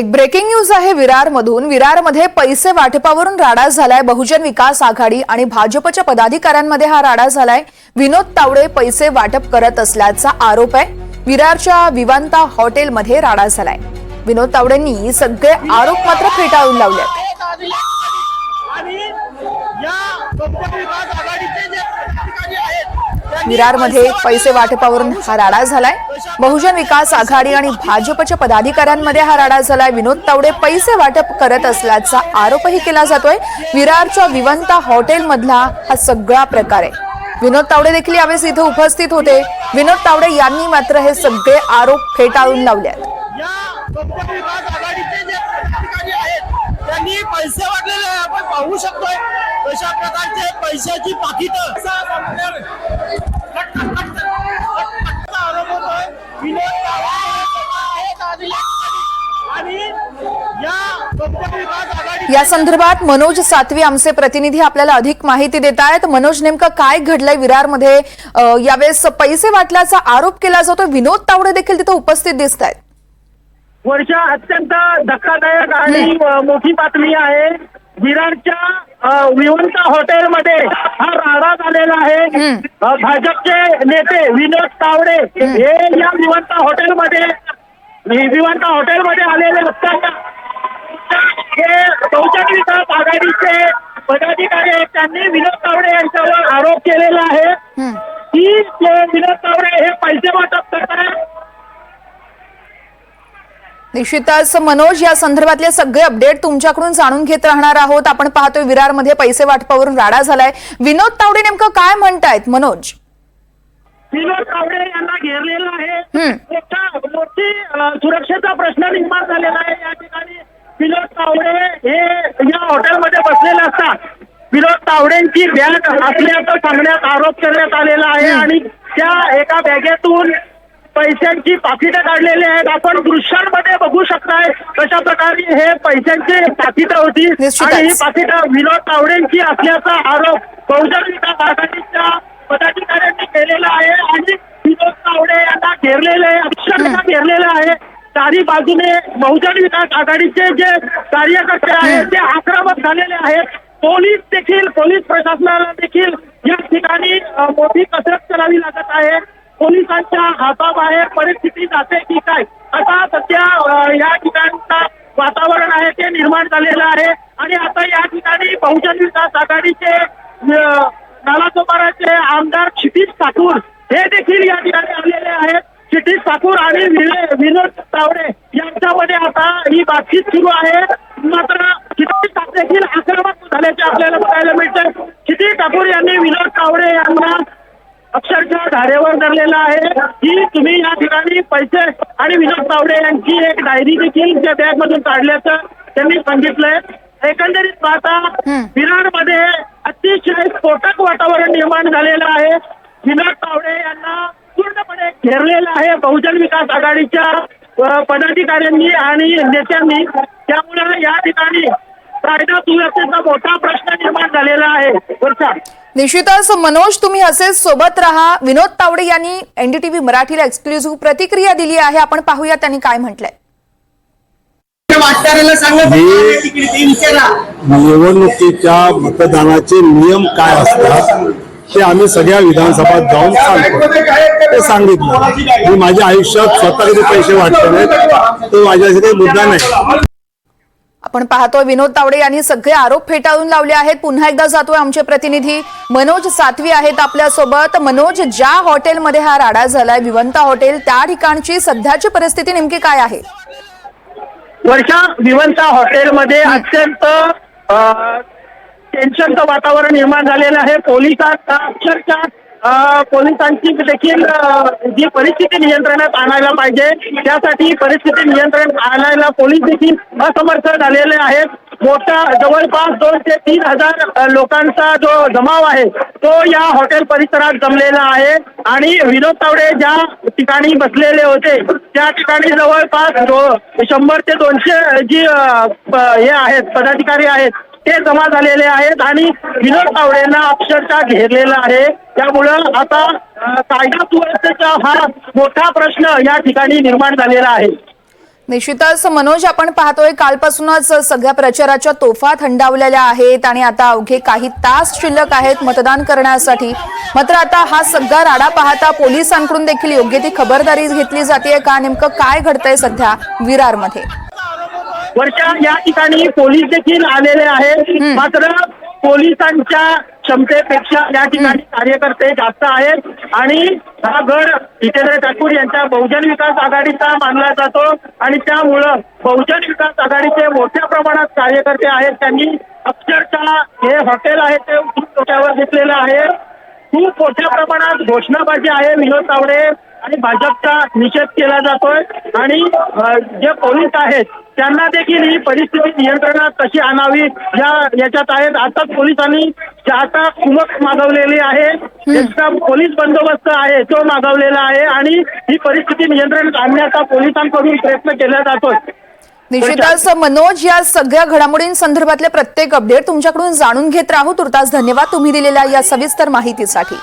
एक breaking news आहे विरारमधून. विरारमध्ये पैसे वाटपावरून राडा झालाय बहुजन विकास आघाडी आणि भाजपच्या पदाधिकाऱ्यांमध्ये हा राडा झालाय. विनोद तावडे पैसे वाटप करत असल्याचा आरोप आहे. विरारच्या विवांता हॉटेलमध्ये राडा झालाय. विनोद तावडेंनी सगळे आरोप मात्र फेटाळून लावले आणि या कंपनी विकास आघाडीचे जे पदाधिकारी आहेत त्यांनी विरारमध्ये पैसे वाटपावरून हा राडा झालाय. बहुजन विकास आघाडी आणि भाजपच्या पदाधिकाऱ्यांमध्ये हा राडा झालाय. विनोद तावडे पैसे वाटप करत असल्याचा आरोपही केला जातोय. विरारच्या विवंता हॉटेलमधला हा सगळा प्रकार आहे. विनोद तावडे देखील यावेळेस इथे उपस्थित होते. विनोद तावडे यांनी मात्र हे सगळे आरोप फेटाळून लावले आहेत. पैसे वाटलेले आपण पाहू शकतोय. कशा प्रकारचे पैशाची पाकिट. आरोप होतोय विनोद तावडे आहेत आणि आणि या कंपनी विकास आघाडी या संदर्भात मनोज सातवी आमचे प्रतिनिधी आपल्याला अधिक माहिती देत आहेत मनोज नेमकं काय घडलंय विरारमध्ये? यावेळेस पैसे वाटल्याचा आरोप केला जातो विनोद तावडे देखील तिथे उपस्थित दिसत आहेत वर्षा अत्यंत धक्कादायक आणि मोठी बातमी आहे. विरारच्या विवंता हॉटेलमध्ये हा राडा झालेला आहे. भाजपचे नेते विनोद तावडे हे या विवंता हॉटेलमध्ये विवंता हॉटेलमध्ये आलेले असताना हे बहुजन विकास आघाडीचे पदाधिकारी आहेत. त्यांनी विनोद तावडे यांच्यावर आरोप केलेला आहे. की ते विनोद तावडे हे पैसे वाटप करतात निश्चितच मनोज या संदर्भातले सगळे अपडेट तुमच्याकडून जाणून घेत राहणार आहोत. आपण पाहतोय विरारमध्ये पैसे वाटपावरून राडा झालाय. विनोद तावडे नेमकं काय म्हणतायत? मनोज. विनोद तावडे यांना घेरलेला आहे. मोठा सुरक्षेचा प्रश्न निर्माण झालेला आहे. या ठिकाणी विनोद तावडे हे या हॉटेलमध्ये बसलेले असतात. विनोद तावडेंची बॅग असल्याचं सांगण्यात आरोप करण्यात आलेला आहे आणि त्या एका बॅगेतून पैशांची पाकिटं काढलेली आहेत. आपण दृश्यांमध्ये बघू शकताय कशा प्रकारे हे पैशांची पाकिटं होती. आणि ही पाकिटं विनोद तावडेंची असल्याचा आरोप बहुजन विकास आघाडीच्या पदाधिकाऱ्यांनी केलेला आहे. आणि विनोद तावडे यांना घेरलेले आहे अक्षरशः घेरलेले आहे. चारी बाजूने बहुजन विकास आघाडीचे जे कार्यकर्ते आहेत ते आक्रमक झालेले आहेत पोलीस देखील पोलीस प्रशासनाला देखील या ठिकाणी मोठी कसरत करावी लागत आहे. पोलिसांच्या हाताबाहेर परिस्थिती जाते की काय? आता सध्या या ठिकाणचा वातावरण आहे ते निर्माण झालेलं आहे. आणि आता या ठिकाणी बहुजन विकास आघाडीचे नालासोपाराचे आमदार क्षितिज ठाकूर हे देखील या ठिकाणी आलेले आहेत. क्षितिज ठाकूर आणि विनोद तावडे यांच्यामध्ये आता ही बातचीत सुरू आहे. मात्र क्षितिज ठाकूर देखील आक्रमक झाल्याचे आपल्याला बघायला मिळते क्षितिज ठाकूर यांनी विनोद तावडे यांना अक्षरशः धारेवर धरलेला आहे की तुम्ही या ठिकाणी पैसे आणि विनोद तावडे यांची एक डायरी देखील त्या बॅग मधून काढल्याचं त्यांनी सांगितलंय. एकंदरीत पाहता. विरारमध्ये अतिशय स्फोटक वातावरण निर्माण झालेलं आहे. विनोद तावडे यांना पूर्णपणे घेरलेलं आहे बहुजन विकास आघाडीच्या पदाधिकाऱ्यांनी आणि नेत्यांनी. त्यामुळे या ठिकाणी कायदा सुव्यवस्थेचा मोठा प्रश्न निर्माण झालेला आहे. वर्षा. निश्चितच मनोज तुम्ही असेच सोबत राहा. विनोद तावडे यांनी एनडीटीव्ही मराठीला एक्सक्लुझिव्ह प्रतिक्रिया दिली आहे. आपण पाहूया त्यांनी काय म्हटलंय. निवडणुकीच्या मतदानाचे नियम काय असतात ते आम्ही सगळ्या विधानसभात जाऊन सांगतो. ते सांगितलं. मी माझ्या आयुष्यात स्वतः कधी पैसे वाटले नाहीत. तो माझ्यासाठी काही मुद्दा नाही. आपण पाहतोय विनोद तावडे यांनी सगळे आरोप फेटाळून लावले आहेत. पुन्हा एकदा जातोय आमचे प्रतिनिधी. मनोज सातवी आहेत आपल्यासोबत. मनोज ज्या हॉटेलमध्ये हा राडा झालाय विवंता हॉटेल त्या ठिकाणची सध्याची परिस्थिती नेमकी काय आहे? वर्षा विवंता हॉटेलमध्ये अत्यंत टेन्शनचं वातावरण निर्माण झालेलं आहे. पोलिसात अक्षरशः पोलिसांची देखील जी परिस्थिती नियंत्रणात आणायला पाहिजे त्यासाठी परिस्थिती नियंत्रण आणायला पोलीस देखील असमर्थ झालेले आहेत. मोठा जवळपास दोन ते तीन हजार लोकांचा जो जमाव आहे तो या हॉटेल परिसरात जमलेला आहे. आणि विनोद तावडे ज्या ठिकाणी बसलेले होते त्या ठिकाणी जवळपास शंभर ते दोनशे जी हे आहेत पदाधिकारी आहेत ते जमा झालेले आहेत आणि विनोद तावडेंना अक्षरशः घेरलेला आहे. त्यामुळं आता कायदा सुव्यवस्थेचा हा मोठा प्रश्न या ठिकाणी निर्माण झालेला आहे. निश्चितच मनोज आपण पाहतोय कालपासूनच सगळ्या प्रचाराच्या तोफा थंडावलेल्या आहेत आणि आता अवघे काही तास शिल्लक आहेत मतदान करण्यासाठी. मात्र आता हा सगळा राडा पाहता पोलिसांकडून देखील योग्य ती खबरदारी घेतली जाते का? नेमकं काय घडतंय सध्या विरारमध्ये? वर्षा या ठिकाणी पोलीस देखील आलेले आहेत. मात्र पोलिसांच्या क्षमतेपेक्षा या ठिकाणी कार्यकर्ते जास्त आहेत. आणि हा गड जितेंद्र ठाकूर यांच्या बहुजन विकास आघाडीचा मानला जातो. आणि त्यामुळं बहुजन विकास आघाडीचे मोठ्या प्रमाणात कार्यकर्ते आहेत. त्यांनी अक्षरशः हे हॉटेल आहे ते घेतलेलं आहे. खूप मोठ्या प्रमाणात घोषणाबाजी आहे विनोद तावडे आणि भाजपचा निषेध केला जातोय. आणि जे पोलीस आहेत त्यांना देखील ही परिस्थिती नियंत्रणात कशी आणावी या याच्यात आहेत. आताच पोलिसांनी चाहता कुमक मागवलेली आहे. त्यांचा पोलीस बंदोबस्त आहे तो मागवलेला आहे. आणि ही परिस्थिती नियंत्रणात आणण्याचा पोलिसांकडून प्रयत्न केला जातोय. निश्चितच मनोज या सगळ्या घडामोडींसंदर्भातले प्रत्येक अपडेट तुमच्याकडून जाणून घेत राहू. तुर्तास धन्यवाद तुम्ही दिलेल्या या सविस्तर माहितीसाठी.